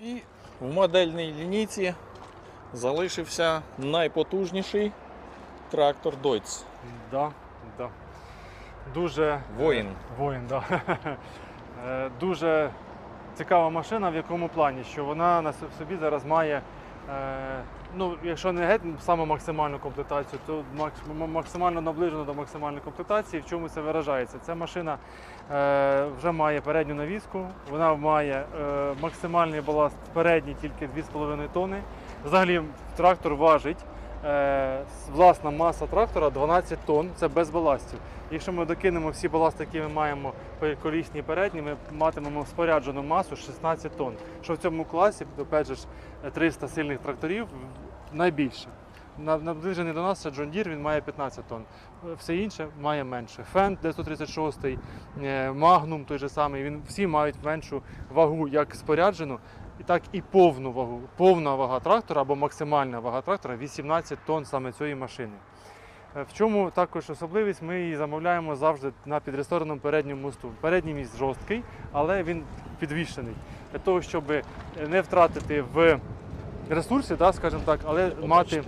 І в модельній лінійці залишився найпотужніший трактор Deutz. Да, да. Дуже Воїн. Воїн, да. Е, Дуже цікава машина, в якому плані, що вона на собі зараз має, е, ну, якщо не геть саме максимальну комплектацію, то максимально наближено до максимальної комплектації. В чому це виражається? Ця машина е, вже має передню навіску, вона має е, максимальний баласт передній тільки 2,5 тонни. Взагалі трактор важить. Е, власна маса трактора 12 тонн, це без баластів. Якщо ми докинемо всі баласти, які ми маємо по колісній передній, ми матимемо споряджену масу 16 тонн. Що в цьому класі, опять же, 300 сильних тракторів найбільше. Наближений до нас це John Deere, він має 15 тонн. Все інше має менше. Фенд 936, е, Magnum той же самий, він всі мають меншу вагу як споряджену, так і повну вагу. Повна вага трактора або максимальна вага трактора 18 тонн саме цієї машини. Е, В чому також особливість, ми її замовляємо завжди на підрестораному передньому мосту. Передній міст жорсткий, але він підвішений. Для того, щоб не втратити в ресурсі, да, скажімо так, але мати,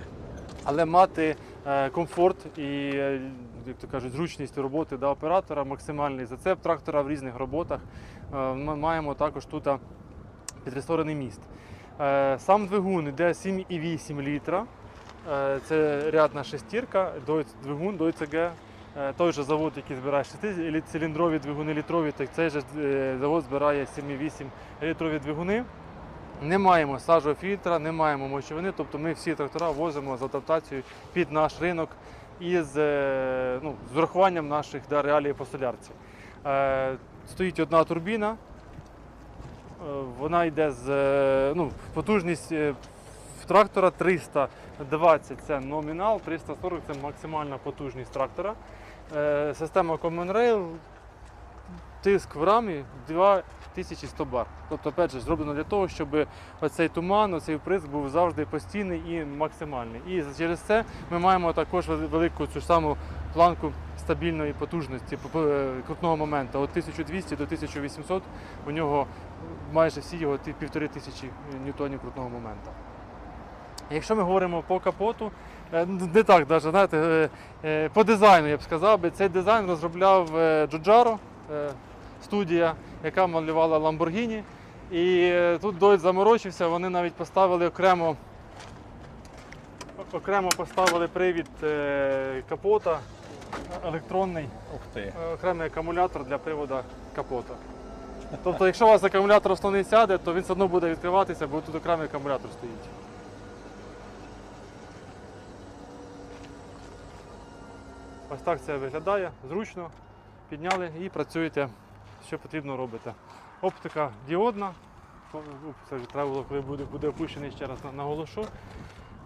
але мати е, комфорт і, е, як то кажуть, зручність роботи да, оператора, максимальний зацеп трактора в різних роботах. Е, Ми маємо також тут підресторений міст. Сам двигун йде 7,8 літра. Це рядна шестірка, двигун Deutz G. Е, Той же завод, який збирає 6-циліндрові двигуни літрові, так цей же завод збирає 7,8 літрові двигуни. Не маємо сажового фільтра, не маємо мочовини, тобто ми всі трактора возимо з адаптацією під наш ринок із е, ну, з урахуванням наших да, реалій по солярці. Е, Стоїть одна турбіна, Е, Вона йде з е, ну, потужність трактора 320 це номінал, 340 це максимальна потужність трактора. Е, Система Common Rail, тиск в рамі 2100 бар. Тобто, опять же, зроблено для того, щоб оцей туман, оцей вприск був завжди постійний і максимальний. І через це ми маємо також велику цю ж саму планку стабільної потужності крутного моменту. От 1200 до 1800 у нього майже всі його півтори тисячі ньютонів крутного моменту. Якщо ми говоримо по капоту, е, не так навіть, знаєте, е, е, по дизайну я б сказав, би, цей дизайн розробляв Джуджаро, е, студія, яка малювала Lamborghini. І е, тут Дойд заморочився, вони навіть поставили окремо, окремо поставили привід е, капота електронний Ух ти. е, окремий акумулятор для приводу капота. Тобто, якщо у вас акумулятор основний сяде, то він все одно буде відкриватися, бо тут окремий акумулятор стоїть. Ось так це виглядає, зручно. Підняли і працюєте, що потрібно робите. Оптика діодна. Це вже треба було, коли буде, буде опущений ще раз наголошу.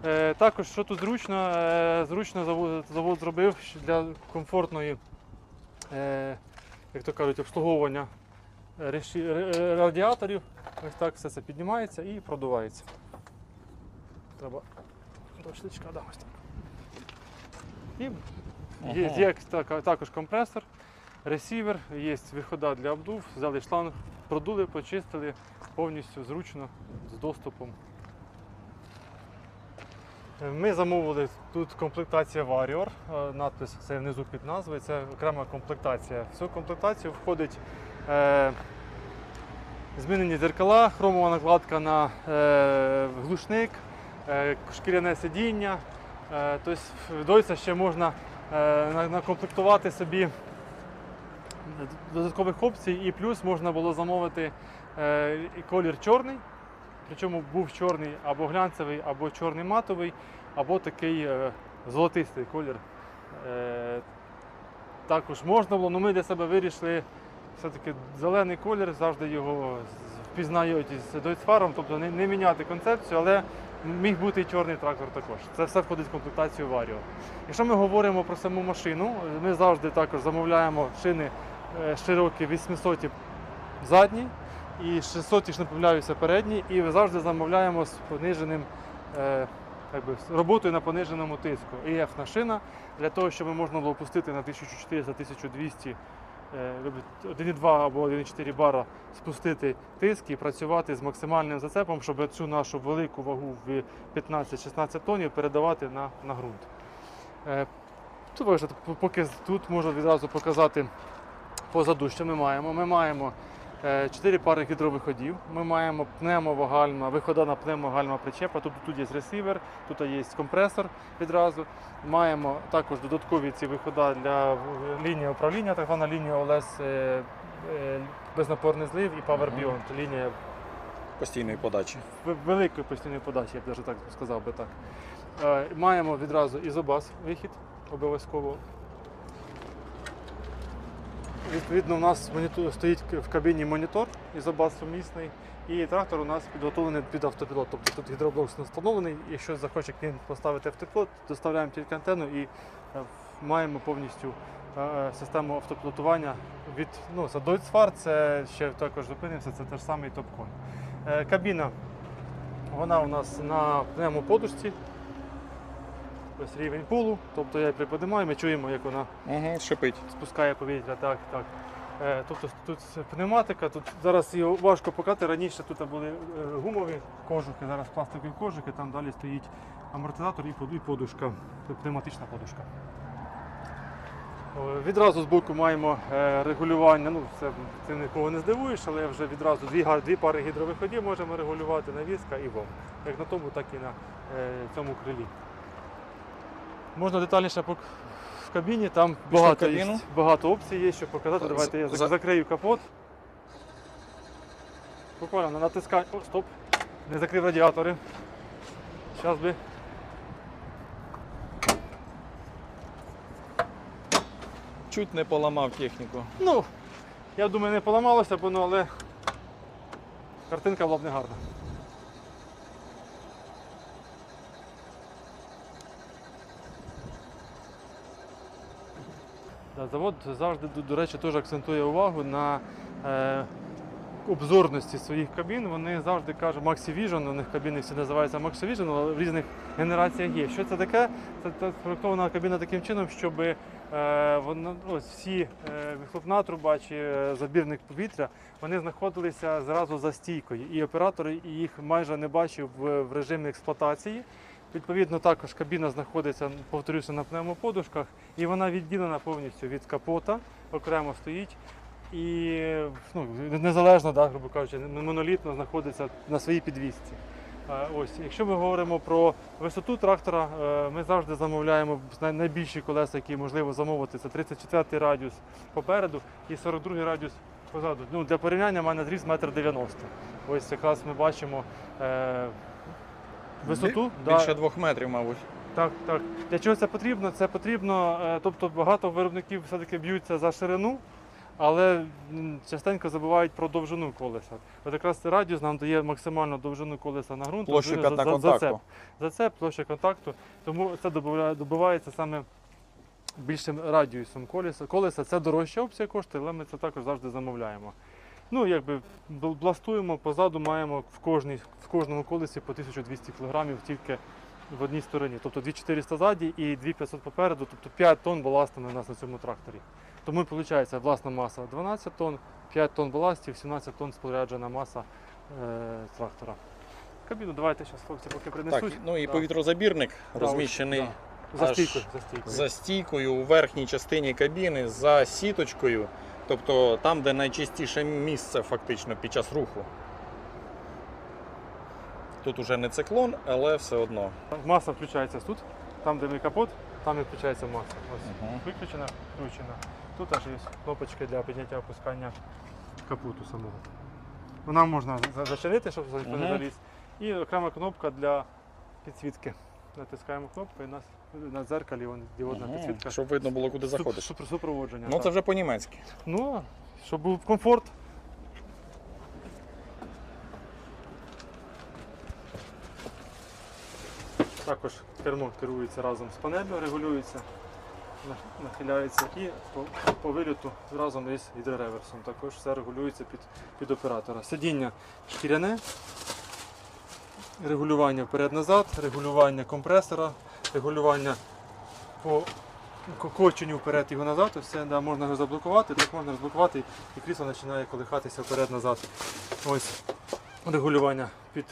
Е, також, що тут зручно, е, зручно завод, завод зробив для комфортної, е, як то кажуть, обслуговування ре- е, радіаторів. Ось так все це піднімається і продувається. Треба рушничка, да, ось так. І є, є також компресор, ресівер, є вихода для обдув, взяли шланг, продули, почистили повністю зручно з доступом. Е, Ми замовили тут комплектація Warrior, е, надпис це внизу під назвою, це окрема комплектація. В цю комплектацію входить е, змінені дзеркала, хромова накладка на е, глушник, е, шкіряне сидіння. Тобто ще можна накомплектувати собі додаткових опцій, і плюс можна було замовити е, колір чорний. Причому був чорний або глянцевий, або чорний матовий, або такий е, золотистий колір. Е, також можна було, але ми для себе вирішили все-таки зелений колір, завжди його впізнають із дойцфаром, тобто не, не міняти концепцію, але міг бути і чорний трактор також. Це все входить в комплектацію Vario. Якщо ми говоримо про саму машину, ми завжди також замовляємо шини е, широкі 800 задні і 600 ж напевляюся передні, і завжди замовляємо з пониженим е, як би, з роботою на пониженому тиску. EF на шина для того, щоб можна було пустити на 1400-1200 е, 1,2 або 1,4 бара спустити тиск і працювати з максимальним зацепом, щоб цю нашу велику вагу в 15-16 тонн передавати на, на ґрунт. Е, поки тут можна відразу показати позаду, що ми маємо. Ми маємо 4 пари гідровиходів. Ми маємо пневмовагальна, виходна пневмогальна причепа. Тут, тут є ресивер, тут є компресор відразу. Маємо також додаткові ці виходи для лінії управління, так звана лінія ОЛС е, е, безнапорний злив і Power Beyond, лінія Постійної подачі. великої постійної подачі, я б навіть так сказав би так. Е, Маємо відразу ізобас вихід обов'язково. Відповідно, у нас стоїть в кабіні монітор ізобас сумісний, і трактор у нас підготовлений під автопілот. Тобто тут гідроблок встановлений. Якщо захоче клієнт поставити автопілот, доставляємо тільки антенну і е, маємо повністю е, систему автопілотування від ну, це Deutz це ще також зупинимося, це теж самий топкон. Е, Кабіна, вона у нас на пневмоподушці. Ось рівень полу, тобто я її приподимаю, ми чуємо, як вона Угу, шипить. спускає повітря. Так, так. Е, тобто тут пневматика, тут зараз її важко показати. Раніше тут були е, гумові кожухи, зараз пластикові кожухи, там далі стоїть амортизатор і подушка, пневматична подушка. Відразу з боку маємо е, регулювання. Ну, це, це нікого не здивуєш, але вже відразу дві, дві пари гідровиходів можемо регулювати навіска і вом. Як на тому, так і на е, цьому крилі. Можна детальніше в кабіні, там багато, є, багато опцій є, що показати. Давайте я за- закрию капот. Буквально натискаю. О, стоп! Не закрив радіатори. Зараз би. Чуть не поламав техніку. Ну, я думаю, не поламалося б воно, але картинка була б не гарна. Завод завжди, до, речі, теж акцентує увагу на е, обзорності своїх кабін. Вони завжди кажуть Maxi Vision, у них кабіни всі називаються Maxi Vision, але в різних генераціях є. Що це таке? Це, це спроектована кабіна таким чином, щоб е, воно, ось всі е, вихлопна труба чи е, забірник повітря вони знаходилися зразу за стійкою, і оператор їх майже не бачив в, в режимі експлуатації. Відповідно, також кабіна знаходиться, повторюся, на пневмоподушках, і вона відділена повністю від капота, окремо стоїть. І ну, незалежно, да, грубо кажучи, монолітно знаходиться на своїй підвісці. Ось, якщо ми говоримо про висоту трактора, е, ми завжди замовляємо найбільші колеса, які можливо замовити. Це 34 радіус попереду і 42 радіус позаду. Ну, для порівняння в мене зріст 1,90 м. Ось якраз ми бачимо е, висоту. Бі- Більше двох метрів, мабуть. Так, так. Для чого це потрібно? Це потрібно, е, тобто багато виробників все-таки б'ються за ширину, але частенько забувають про довжину колеса. От якраз радіус нам дає максимальну довжину колеса на ґрунт. Площа за- контакту. Зацеп, зацеп, площа контакту. Тому це добивається саме більшим радіусом колеса. Колеса це дорожча опція коштує, але ми це також завжди замовляємо. Ну, якби бластуємо, позаду маємо в, кожній, в кожному колесі по 1200 кг тільки в одній стороні. Тобто 2400 ззаді і 2500 попереду, тобто 5 тонн баласту у нас на цьому тракторі. Тому виходить власна маса 12 тонн, 5 тонн баластів, 17 тонн споряджена маса е, трактора. Кабіну давайте зараз хлопці поки принесуть. Так, ну і Да. повітрозабірник Да, розміщений да. За стійкою, за стійкою. за стійкою у верхній частині кабіни, за сіточкою, тобто там, де найчистіше місце фактично під час руху. Тут уже не циклон, але все одно. Маса включається тут, там де ми капот, там і включається маса. Ось Мгм. виключена, включена. Тут теж є кнопочки для підняття опускання капоту самого. Вона можна зачинити, щоб ніхто не заліз. І окрема кнопка для підсвітки. Натискаємо кнопку і у нас на дзеркалі вон діодна Мгм. підсвітка. Щоб видно було, куди Суп- заходиш. супер- супроводження. Ну так. це вже по-німецьки. Ну, щоб був комфорт. Також кермо керується разом з панелью, регулюється, на- нахиляється і по, по виліту разом із гідрореверсом. Також все регулюється під, під оператора. Сидіння шкіряне, регулювання вперед-назад, регулювання компресора, регулювання по ко- коченню вперед його назад, все да, можна його заблокувати, так можна розблокувати і крісло починає колихатися вперед-назад. Ось регулювання під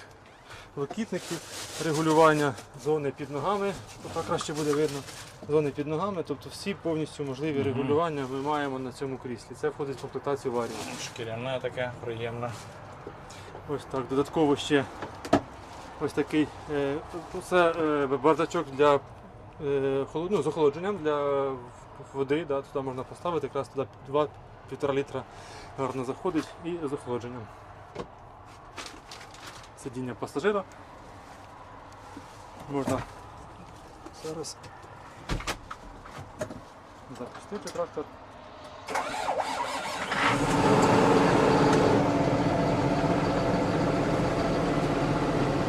локітників, регулювання зони під ногами, так краще буде видно, зони під ногами, тобто всі повністю можливі Мгм. регулювання ми маємо на цьому кріслі. Це входить в комплектацію варії. Шкіряне таке приємне. Ось так, додатково ще ось такий е, це е, бардачок для е, ну, з охолодженням для води. Да, туди можна поставити, якраз туди 2-1,5 літра гарно заходить і з охолодженням. Сидіння пасажира. Можна зараз запустити трактор.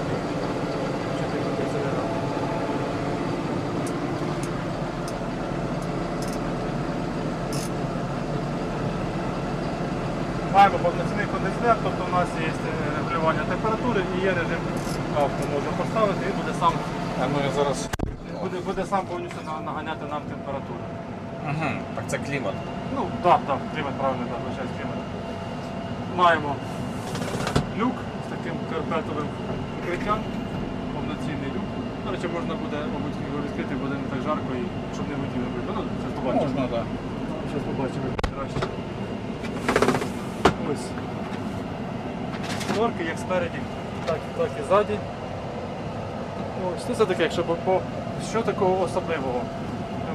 Включити кондиціонер. Маємо повноцінний кондиціонер, тобто у нас є е, регулювання температури і є режим авто. Можна поставити і буде сам, А ну я зараз. буде, буде сам повністю на- наганяти нам температуру. Угу. Так це клімат. Ну, так, так, клімат правильно, так, вибачаюсь, клімат. Маємо люк з таким карпетовим покриттям, повноцінний люк. До речі, можна буде, мабуть, його відкрити, буде не так жарко і щоб не воділи видно. Ну, це побачимо. Можна, так. Зараз побачимо краще. Ось. Норки як спереді, так, так і ззаді. Ось, ну, це таке, якщо по, що такого особливого?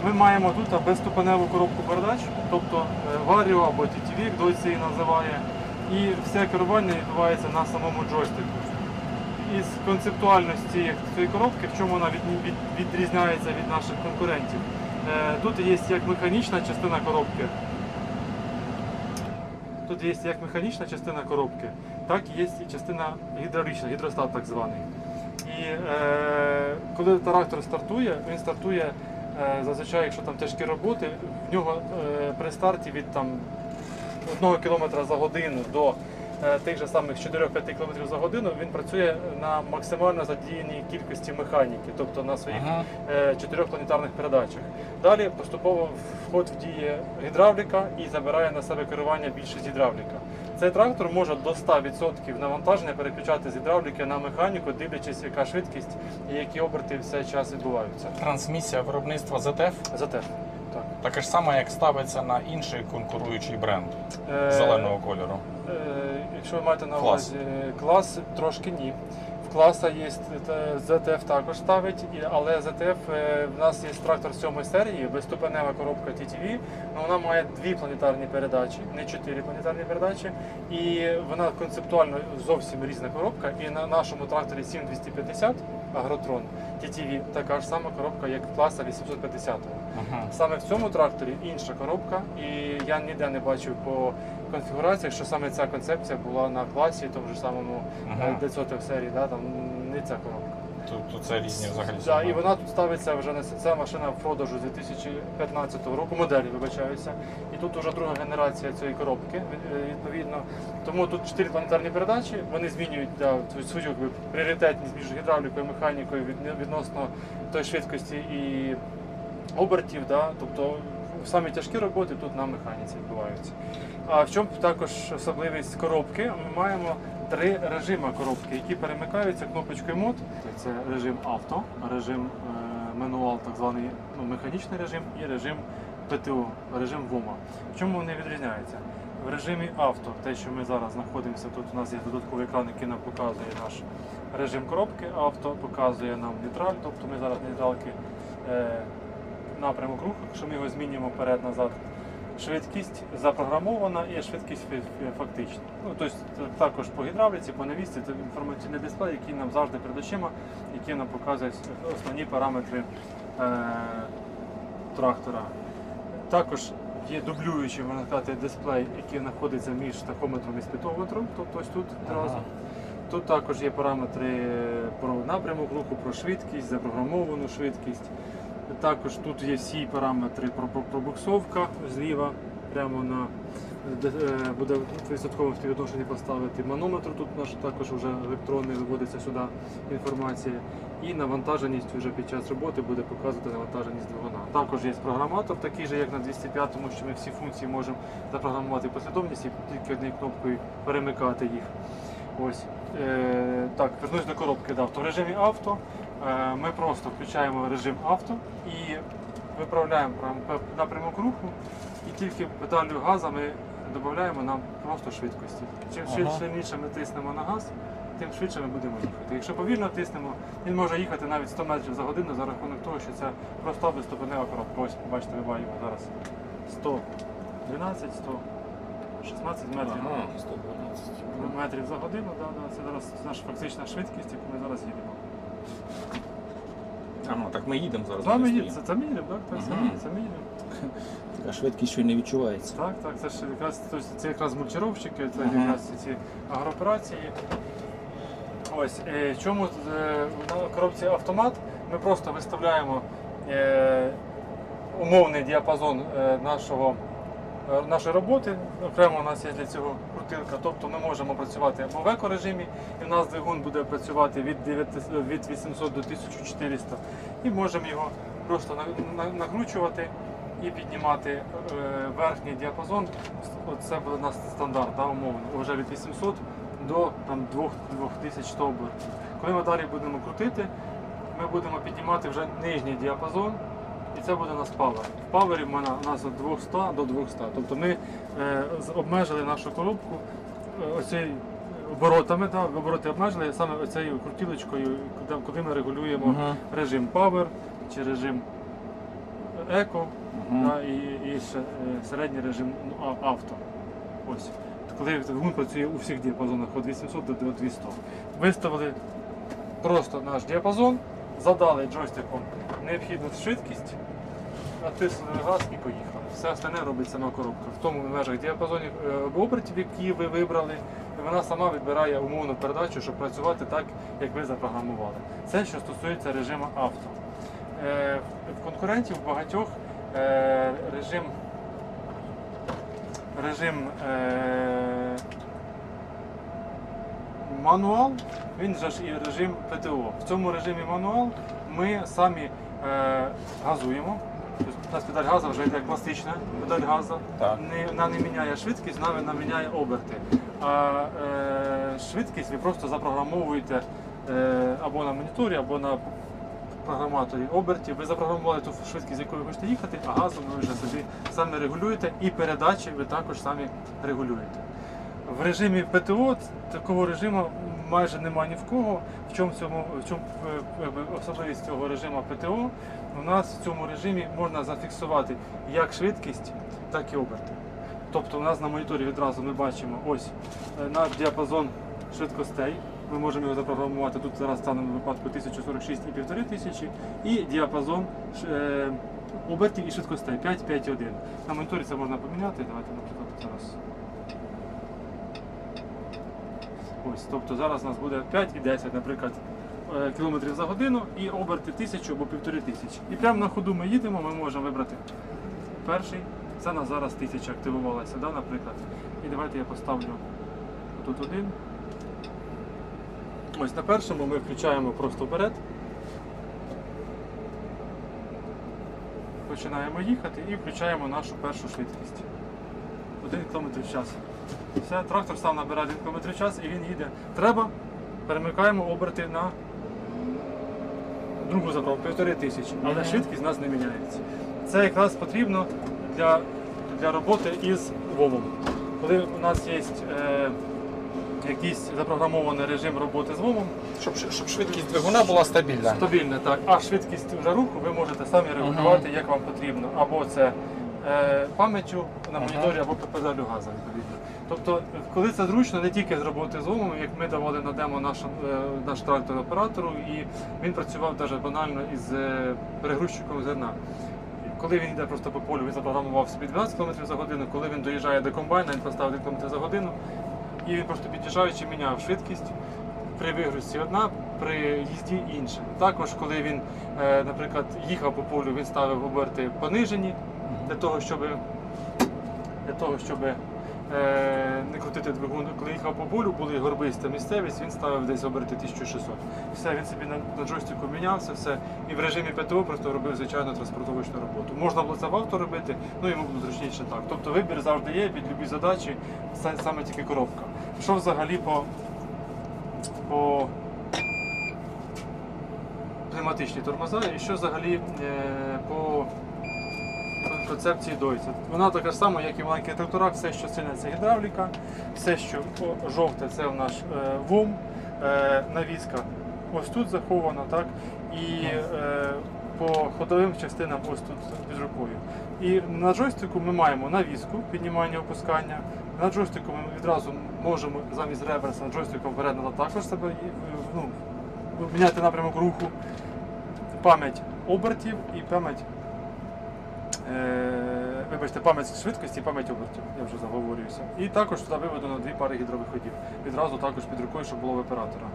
Ми маємо тут безступеневу коробку передач, тобто е, Vario або TTV, досі її називає. І все керування відбувається на самому джойстику. Із концептуальності цієї коробки, в чому вона від- від- відрізняється від наших конкурентів. Е, Тут є як механічна частина коробки. Тут є як механічна частина коробки, так і є частина гідравлічна, гідростат так званий. І е, коли трактор стартує, він стартує е, зазвичай, якщо там тяжкі роботи, в нього е, при старті від там 1 км за годину до е, тих же самих 4-5 км за годину він працює на максимально задіяній кількості механіки, тобто на своїх Ага. е, чотирьох планетарних передачах. Далі поступово вход в діє гідравліка і забирає на себе керування більше з гідравліка. Цей трактор може до 100% навантаження переключати з гідравліки на механіку, дивлячись, яка швидкість і які оберти все час відбуваються. Трансмісія виробництва ZF ЗТФ. Так. таке ж саме, як ставиться на інший конкуруючий бренд Е, зеленого кольору. Е, якщо ви маєте на Клас. увазі клас, трошки ні. Класа є ZTF також ставить, але ZTF е, в нас є трактор 7 серії, безступенева коробка TTV, але вона має дві планетарні передачі, не чотири планетарні передачі. І вона концептуально зовсім різна коробка. І на нашому тракторі 7250 Агротрон TTV така ж сама коробка, як в класа 850. Ага. Саме в цьому тракторі інша коробка, і я ніде не бачив по конфігураціях, що саме ця концепція була на класі, тому ж самому е, 900 серії, да, там не ця коробка. Тут, тут це різні взагалі. Да, і вона тут ставиться вже на ця машина в продажу з 2015 року, моделі вибачаюся. І тут вже друга генерація цієї коробки, е, відповідно. Тому тут чотири планетарні передачі, вони змінюють да, свою- свою якби, пріоритетність між гідравлікою і механікою від- відносно тої швидкості і обертів. Да? Тобто самі тяжкі роботи тут на механіці відбуваються. А в чому також особливість коробки? Ми маємо три режими коробки, які перемикаються кнопочкою мод. Це режим авто, режим е, мануал, так званий ну, механічний режим, і режим ПТО, режим ВОМА. В чому вони відрізняються? В режимі авто, те, що ми зараз знаходимося, тут у нас є додатковий екран, який нам показує наш режим коробки, авто показує нам нейтраль, тобто ми зараз нейтралки е, напрямок руху, якщо ми його змінюємо вперед-назад. Швидкість запрограмована і швидкість фактична. Ну, тобто також по гідравліці, по навісці, це інформаційний дисплей, який нам завжди перед очима, який нам показує основні параметри е, трактора. Також є дублюючий можна сказати, дисплей, який знаходиться між тахометром і спідометром, тобто ось тут Ага. одразу. Тут також є параметри про напрямок руху, про швидкість, запрограмовану швидкість. Також тут є всі параметри про про- пробуксовка зліва, прямо на е, буде в відсотковому поставити манометр. Тут наш також вже електронний виводиться сюди інформація. І навантаженість вже під час роботи буде показувати навантаженість двигуна. Також є програматор, такий же, як на 205, тому що ми всі функції можемо запрограмувати послідовність і тільки однією кнопкою перемикати їх. Ось. Е, так, вернусь до коробки. Да. В режимі авто ми просто включаємо режим авто і виправляємо напрямок руху, і тільки педалю газа ми додаємо нам просто швидкості. Чим Ага. швидше сильніше ми тиснемо на газ, тим швидше ми будемо їхати. Якщо повільно тиснемо, він може їхати навіть 100 метрів за годину за рахунок того, що це проста безступенева коробка. Ось, бачите, ми маємо зараз 112, 116 метрів. Ага, 112. Метрів за годину, да, да, це зараз наша фактична швидкість, яку ми зараз їдемо. А, ну, так ми їдемо зараз. Там ми їдемо, це, це їдемо, так? Так, це, Ага. це ми їдемо. Така швидкість, ще й не відчувається. Так, так, це ж якраз тобто це якраз мульчировщики, це Ага. якраз ці агрооперації. Ось е, чому е, на коробці автомат ми просто виставляємо е, умовний діапазон е, нашого. Е, Нашої роботи окремо у нас є для цього крутилка, тобто ми можемо працювати або в еко-режимі, і в нас двигун буде працювати від 900 від 800 до 1400, і можемо його просто на- на- накручувати і піднімати е, верхній діапазон. Це буде у нас стандарт, да, умовно, вже від 800 до там, 2 2100 обертів. Коли ми далі будемо крутити, ми будемо піднімати вже нижній діапазон, і це буде у нас павер. В павері в мене у нас від 200 до 200. Тобто ми е, обмежили нашу коробку е, оцей оборотами, да, обороти обмежили саме оцею крутілочкою, куди, куди ми регулюємо Мгм. режим Power чи режим Eco Мгм. да, і, і ще, е, середній режим ну, а- авто. Ось. Коли двигун працює у всіх діапазонах від 800 до 200. Виставили просто наш діапазон, задали джойстиком необхідну швидкість, натиснули газ і поїхали. Все остальне робить сама коробка. В тому межах діапазонів е, обертів, які ви вибрали, вона сама відбирає умовну передачу, щоб працювати так, як ви запрограмували. Це що стосується режиму авто. Е, В конкурентів багатьох е, режим, режим мануал, він же ж і режим ПТО. В цьому режимі мануал ми самі газуємо. У нас педаль газу вже йде класична педаль газу. Так. Не, вона не міняє швидкість, вона, вона міняє оберти. А е, швидкість ви просто запрограмовуєте е, або на моніторі, або на програматорі обертів. Ви запрограмували ту швидкість, з якою ви хочете їхати, а газом ви вже собі самі регулюєте, і передачі ви також самі регулюєте. В режимі ПТО такого режиму майже немає ні в кого. В чому, цьому, в чому е, особливість цього режиму ПТО? У нас в цьому режимі можна зафіксувати як швидкість, так і оберти. Тобто у нас на моніторі відразу ми бачимо ось е, наш діапазон швидкостей. Ми можемо його запрограмувати тут зараз в даному випадку 1046 і 1500, і діапазон е, обертів і швидкостей 5, 5 На моніторі це можна поміняти. Давайте, наприклад, зараз. Ось, тобто зараз у нас буде 5 і 10, наприклад, е, кілометрів за годину і оберти 1000 або 1500. І прямо на ходу ми їдемо, ми можемо вибрати перший. Це на зараз 1000 активувалася, да, наприклад. І давайте я поставлю тут один. Ось на першому ми включаємо просто вперед. Починаємо їхати і включаємо нашу першу швидкість. 1 км в час. Все, трактор сам набирає 1 км час і він їде. Треба, перемикаємо оберти на другу заправку, півтори тисячі, але швидкість у нас не міняється. Це якраз потрібно для, для роботи із вовом. Коли у нас є е, якийсь запрограмований режим роботи з вовом, Щоб, щоб швидкість двигуна була стабільна. Стабільне, так. А швидкість вже руху ви можете самі регулювати, як вам потрібно. Або це е, пам'яттю на моніторі, або педалю газу, відповідно. Тобто, коли це зручно, не тільки з роботи з умом, як ми давали на демо наш, е, наш трактор оператору, і він працював навіть банально із е, перегрузчиком зерна. Коли він йде просто по полю, він запрограмував собі 12 км за годину, коли він доїжджає до комбайна, він поставив 1 км за годину, і він просто під'їжджаючи міняв швидкість. При вигрузці одна, при їзді інша. Також, коли він, е, наприклад, їхав по полю, він ставив оберти понижені для того, щоб, для того, щоб не крутити двигун. Коли їхав по полю, були горбиста місцевість, він ставив десь оберти 1600. Все, він собі на, джойстику мінявся, все. І в режимі ПТО просто робив звичайну транспортовочну роботу. Можна було це в авто робити, ну йому було зручніше так. Тобто вибір завжди є під любі задачі, саме тільки коробка. Що взагалі по, по пневматичні тормоза і що взагалі е, по концепції Дойця. Вона така ж сама, як і в маленьких тракторах, все, що сильне, це гідравліка, все, що жовте, це в наш е, ВУМ, е, навіска ось тут захована, так? І е, по ходовим частинам ось тут під рукою. І на джойстику ми маємо навіску, піднімання опускання. На джойстику ми відразу можемо замість реверса джойстиком вперед також себе ну, міняти напрямок руху, пам'ять обертів і пам'ять вибачте, пам'ять швидкості і пам'ять обертів, я вже заговорююся. І також туди виведено дві пари гідровиходів. Відразу також під рукою, щоб було в оператора.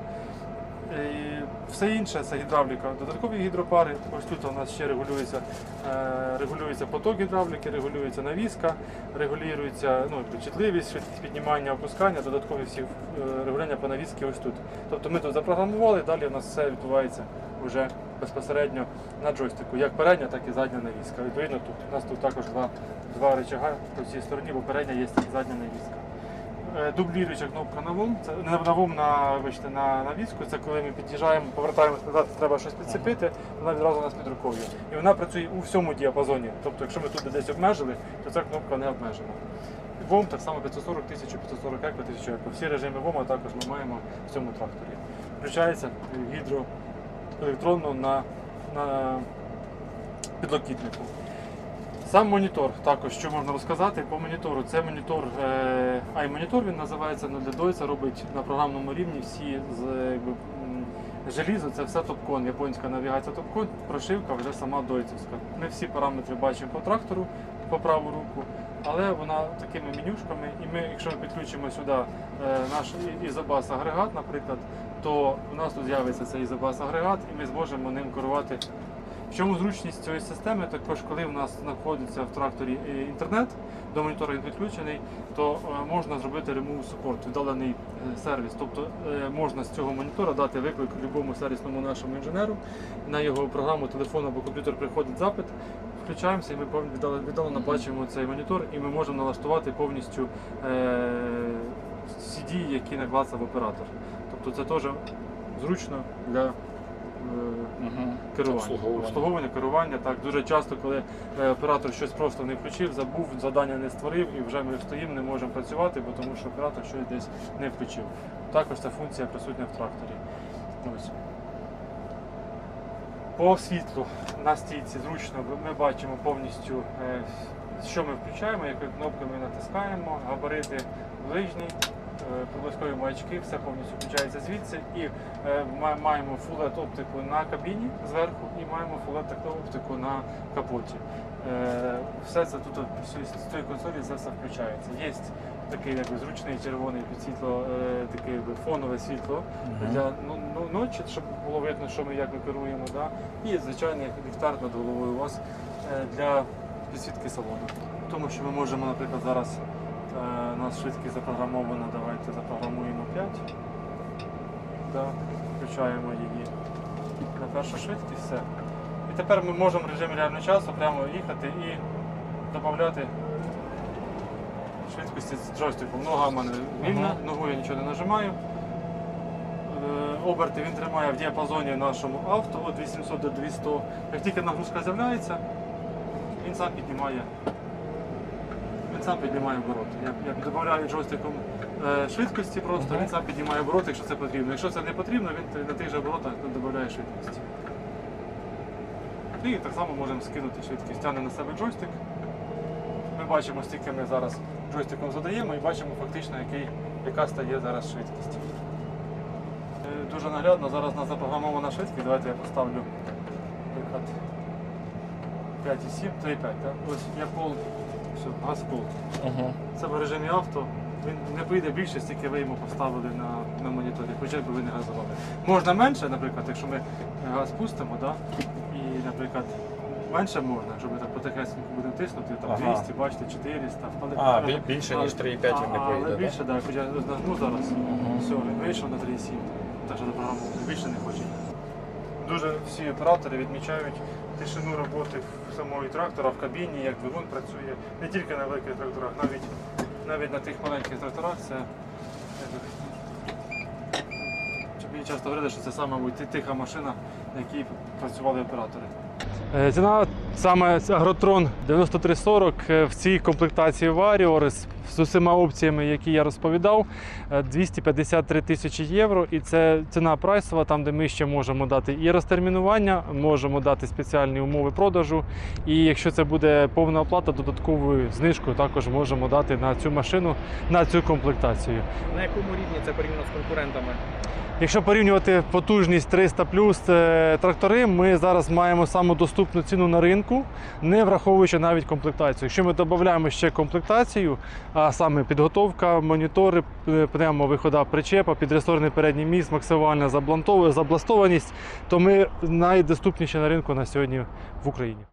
І все інше це гідравліка. Додаткові гідропари. Ось тут у нас ще регулюється, е, регулюється поток гідравліки, регулюється навіска, регулюється ну, чутливість, швидкість піднімання, опускання, додаткові всі е, регулювання по навіски ось тут. Тобто ми тут запрограмували, далі у нас все відбувається вже безпосередньо на джойстику, як передня, так і задня навіска. Відповідно, тут у нас тут також два, два рычага по цій стороні, бо передня є задня навіска. Е, Дубліруюча кнопка на ВУМ, це не на ВУМ, на, вибачте, на навіску, це коли ми під'їжджаємо, повертаємося назад, треба щось підцепити, вона відразу у нас під рукою. І вона працює у всьому діапазоні. Тобто, якщо ми тут десь обмежили, то ця кнопка не обмежена. ВОМ так само 540 тисяч, 540 еко, 1000 еко. Всі режими ВОМа також ми маємо в цьому тракторі. Включається гідро електронно на, на підлокітнику. Сам монітор, також що можна розказати по монітору. Це монітор е, iMonitor, він називається для Deutsche, робить на програмному рівні всі з якби, желізо, це все топкон, японська навігація топкон, прошивка вже сама дойцівська. Ми всі параметри бачимо по трактору по праву руку, але вона такими менюшками, і ми, якщо ми підключимо сюди е, наш ізобас агрегат, наприклад, то у нас тут з'явиться цей ізобас агрегат, і ми зможемо ним керувати в чому зручність цієї системи, також коли в нас знаходиться в тракторі е, інтернет, до монітора він підключений, то е, можна зробити remove support, віддалений е, сервіс. Тобто можна з цього монітора дати виклик любому сервісному нашому інженеру. На його програму телефон або комп'ютер приходить запит, включаємося і ми віддалено бачимо цей монітор, і ми можемо налаштувати повністю CD, які наклацав оператор. Тобто це теж зручно для. е, керування. Обслуговування. Обслуговування, керування. Так, дуже часто, коли е, оператор щось просто не включив, забув, завдання не створив і вже ми стоїмо, не можемо працювати, бо тому що оператор щось десь не включив. Також ця функція присутня в тракторі. Ось. По світлу на стійці зручно ми бачимо повністю, е, що ми включаємо, які кнопки ми натискаємо, габарити ближній, проблискові маячки, все повністю включається звідси. І е, ма- маємо LED оптику на кабіні зверху і маємо LED оптику на капоті. Е, Все це тут з цієї консолі це все включається. Є такий якби, зручний червоний підсвітло, е, таке якби, фонове світло для ну, ну, ночі, щоб було видно, що ми як ми керуємо. Да? І звичайний ліхтар над головою у вас для підсвітки салону. Тому що ми можемо, наприклад, зараз нас швидкість запрограмована, давайте запрограмуємо 5. Да, включаємо її на першу швидкість. Все. І тепер ми можемо в режимі реального часу прямо їхати і додати швидкості з джойстиком. Нога в мене вільна, ногою я нічого не нажимаю. Е, Оберти він тримає в діапазоні нашому авто від 800 до 200. Як тільки нагрузка з'являється, він сам піднімає. Сам піднімає обороти. Я, я додаю джойстиком е, швидкості просто, сам піднімає обороти, якщо це потрібно. Якщо це не потрібно, він на тих же оборотах додає швидкості. І так само можемо скинути швидкість. Тягне на себе джойстик. Ми бачимо, скільки ми зараз джойстиком задаємо і бачимо фактично, який, яка стає зараз швидкість. Е, Дуже наглядно, зараз у нас запрограмована швидкість. Давайте я поставлю наприклад, 5,7, 3,5. Ось я пол, все, газ пол. Угу. Це в режимі авто. Він не прийде більше, стільки ви йому поставили на, на моніторі, хоча б ви не газували. Можна менше, наприклад, якщо ми газ пустимо, да? і, наприклад, менше можна, якщо ми так потихесеньку будемо тиснути, там Ага. 200, бачите, 400. Але, А, але- бі- більше, ніж 3,5 він не поїде, Але да? більше, так, хоч я нажму зараз. Мгм. Все, він вийшов на 3,7. Так що до програму більше не хоче. Дуже всі оператори відмічають тишину роботи в самої трактора в кабіні, як двигун працює. Не тільки на великих тракторах, навіть, навіть на тих маленьких тракторах це. Мені часто говорили, що це саме тиха машина, на якій працювали оператори. Е, Ціна саме Агротрон 9340 е, в цій комплектації Warrior з, усіма опціями, які я розповідав, е, 253 тисячі євро. І це ціна прайсова, там де ми ще можемо дати і розтермінування, можемо дати спеціальні умови продажу. І якщо це буде повна оплата, додатковою знижкою також можемо дати на цю машину, на цю комплектацію. На якому рівні це порівняно з конкурентами? Якщо порівнювати потужність 300 плюс е, трактори, ми зараз маємо саму доступну ціну на ринку, не враховуючи навіть комплектацію. Якщо ми додаємо ще комплектацію, а саме підготовка, монітори, е, пневмовихода причепа, підресорний передній міст, максимальна забластованість, то ми найдоступніші на ринку на сьогодні в Україні.